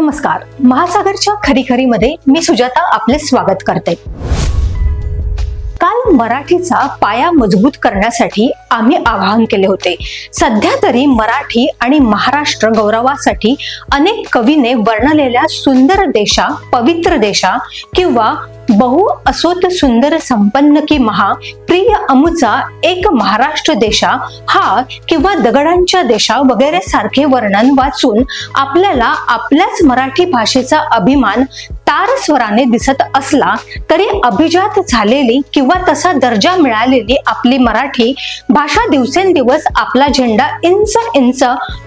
नमस्कार. महासागरच्या खरी मी सुजाता आपले स्वागत करते. काल मराठीचा पाया मजबूत करण्यासाठी आम्ही आवाहन केले होते. सध्या तरी मराठी आणि महाराष्ट्र गौरवासाठी अनेक कवीने वर्णलेल्या सुंदर देशा पवित्र देशा किंवा बहु असोत सुंदर संपन्न की महा प्रिय अमुचा एक महाराष्ट्र देशा हा किंवा दगडांच्या देशा वगैरे सारखे वर्णन वाचून आपल्याला आपल्याच मराठी भाषेचा अभिमान तार स्वराने दिसत असला तरी अभिजात झालेली किंवा तसा दर्जा मिळालेली आपली मराठी भाषा दिवसेंदिवस आपला झेंडा इंच इंच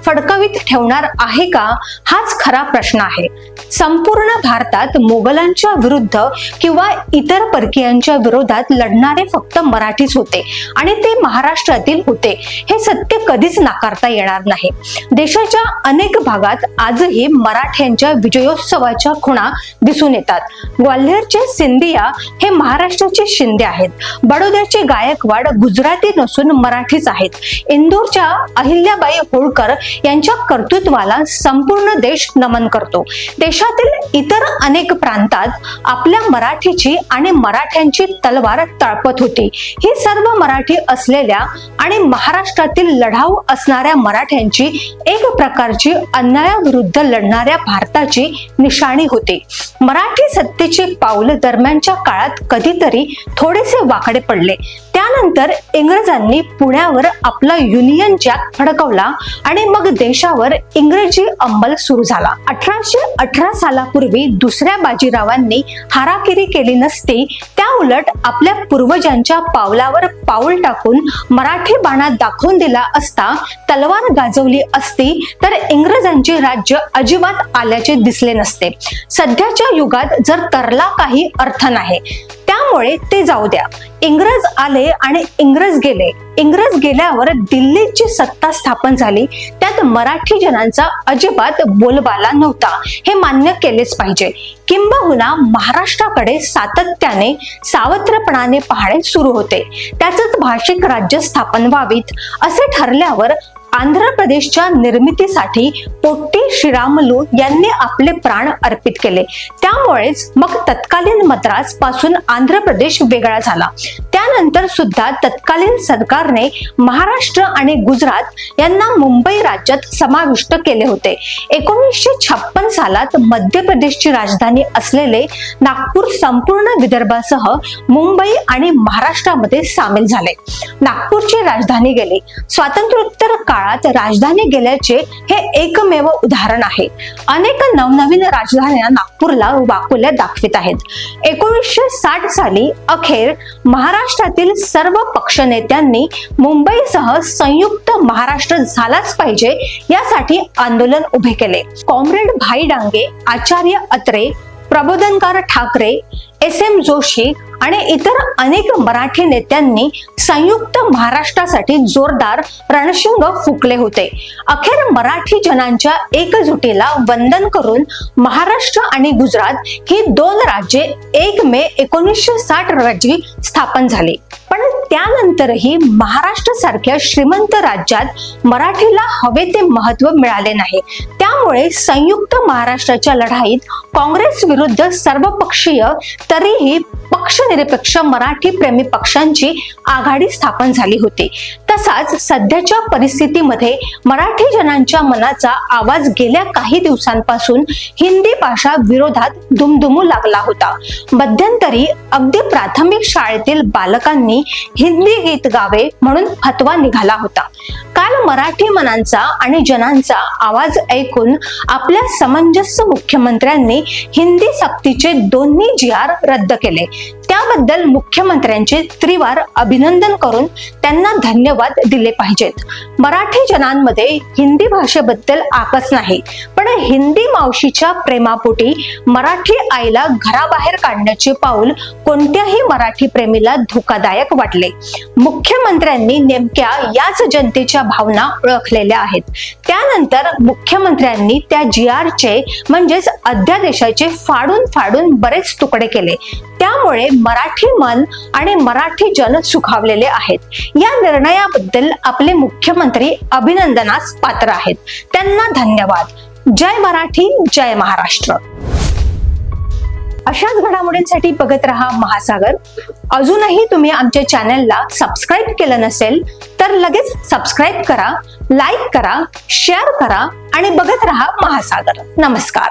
फडकवीत ठेवणार आहे का? हाच खरा प्रश्न आहे. संपूर्ण भारतात मोगलांच्या विरुद्ध किंवा इतर परकीयांच्या विरोधात लढणारे फक्त मराठीच होते आणि ते महाराष्ट्रातील होते. हे सत्य कधीच नाकारता येणार नाही. देशाच्या अनेक भागात आजही मराठ्यांच्या विजयोत्सवाच्या खुणा दिसून येतात. ग्वाल्हेरचे सिंधिया हे महाराष्ट्राचे शिंदे आहेत. बडोद्याचे गायकवाड गुजराती नसून मराठीच आहेत. इंदोरच्या अहिल्याबाई होळकर यांच्या कर्तृत्वाला संपूर्ण देश नमन करतो. देशातील इतर अनेक प्रांतात आपल्या मराठीची आणि मराठ्यांची तलवार तळपत होती. ही सर्व मराठी असलेल्या आणि महाराष्ट्रातील लढाऊ असणाऱ्या मराठ्यांची एक प्रकारची अन्यायाविरुद्ध लढणाऱ्या भारताची निशाणी होती. मराठी सत्तेचे पाऊल दरम्यानच्या काळात कधीतरी थोडेसे वाकडे पडले. त्यानंतर इंग्रजांनी पुण्यावर आपला युनियन जॅक फडकवला आणि मग देशावर इंग्रजी अंमल सुरू झाला. अठराशे अठरा सालापूर्वी दुसऱ्या बाजीरावांनी हाराकिरी केली नसती त्या उलट आपल्या पूर्वजांच्या पावलावर पाऊल टाकून मराठी बाणा दाखवून दिला असता तलवार गाजवली असती तर इंग्रजांचे राज्य अजिबात आल्याचे दिसले नसते. सध्याच्या युगात जर तरला काही अर्थ नाही त्यामुळे ते जाऊ द्या. इंग्रज आले आणि इंग्रज गेले. इंग्रज गेल्यावर दिल्लीची सत्ता स्थापन झाली. त्यात मराठी जनांचा अजिबात बोलबाला नव्हता. हे मान्य केलेच पाहिजे. किंबहुना महाराष्ट्राकडे सातत्याने सावत्रपणाने पाहणे सुरू होते. त्याच भाषिक राज्य स्थापन व्हावीत. असे ठरल्यावर आंध्र प्रदेशच्या निर्मितीसाठी पोट्टी श्रीरामलू यांनी आपले प्राण अर्पित केले. त्यामुळेच मग तत्कालीन मद्रासपासून आंध्र प्रदेश वेगळा झाला. त्यानंतर सुद्धा तत्कालीन सरकारने महाराष्ट्र आणि गुजरात यांना मुंबई राज्यात समाविष्ट केले होते. एकोणीसशे छप्पन सालात मध्य प्रदेशची राजधानी असलेले नागपूर संपूर्ण विदर्भासह मुंबई आणि महाराष्ट्रामध्ये सामील झाले. नागपूरची राजधानी गेली. स्वातंत्र्योत्तर काळ काळात राजधानी गेल्याचे हे एकमेव उदाहरण आहे. अनेक नवनवीन राजधान्या नागपूरला वाकुल्या दाखवित आहेत. एकोणीसशे साठ साली अखेर महाराष्ट्रातील सर्व पक्ष नेत्यांनी मुंबईसह संयुक्त महाराष्ट्र झालाच पाहिजे यासाठी आंदोलन उभे केले. कॉम्रेड भाई डांगे आचार्य अत्रे प्रबोधनकार ठाकरे एस एम जोशी आणि इतर अनेक मराठी नेत्यांनी संयुक्त महाराष्ट्रासाठी जोरदार रणशिंग फुकले होते. अखेर मराठी जनांच्या एकजुटीला वंदन करून महाराष्ट्र आणि गुजरात ही दोन राज्ये एक मे एकोणीसशे साठ रोजी स्थापन झाली. पण त्यानंतरही महाराष्ट्र सारख्या श्रीमंत राज्यात मराठीला हवे ते महत्त्व मिळाले नाही. त्यामुळे संयुक्त महाराष्ट्राच्या लढाईत काँग्रेस विरुद्ध सर्वपक्षीय तरीही पक्षनिरपेक्ष मराठी प्रेमी पक्षांची आघाडी स्थापन झाली होती. तसाच सध्याच्या परिस्थितीमध्ये मराठी जनांच्या मनाचा आवाज गेल्या काही दिवसांपासून हिंदी भाषा विरोधात दुमदुमू लागला होता. मध्यंतरी अगदी प्राथमिक शाळेतील बालकांनी हिंदी गीत गावे म्हणून फतवा निघाला होता. काल मराठी मनांचा आणि जनांचा आवाज ऐकून आपल्या समंजस्य मुख्यमंत्र्यांनी हिंदी सक्तीचे दोन्ही जी आर रद्द केले. त्याबद्दल मुख्यमंत्र्यांचे त्रिवार अभिनंदन करून त्यांना धन्यवाद दिले पाहिजेत. मराठी जनांमध्ये हिंदी भाषेबद्दल आकस नाही पण हिंदी मावशीच्या प्रेमापोटी मराठी आईला घराबाहेर काढण्याचे पाऊल कोणत्याही मराठी प्रेमीला धोकादायक वाटले. मुख्यमंत्र्यांनी नेमक्या याच जनतेच्या भावना ओळखलेल्या आहेत. त्यानंतर मुख्यमंत्र्यांनी त्या जी आरचे म्हणजेच अध्यादेशाचे फाडून फाडून बरेच तुकडे केले. त्यामुळे मराठी मन आणि मराठी जन सुखावलेले आहेत. या निर्णयाबद्दल आपले मुख्यमंत्री अभिनंदनास पात्र आहेत. त्यांना धन्यवाद. जय मराठी जय महाराष्ट्र. अशाच घडामोडींसाठी बघत रहा महासागर. अजूनही तुम्ही आमच्या चॅनलला सबस्क्राईब केलं नसेल तर लगेच सबस्क्राईब करा लाईक करा शेअर करा आणि बघत रहा महासागर. नमस्कार.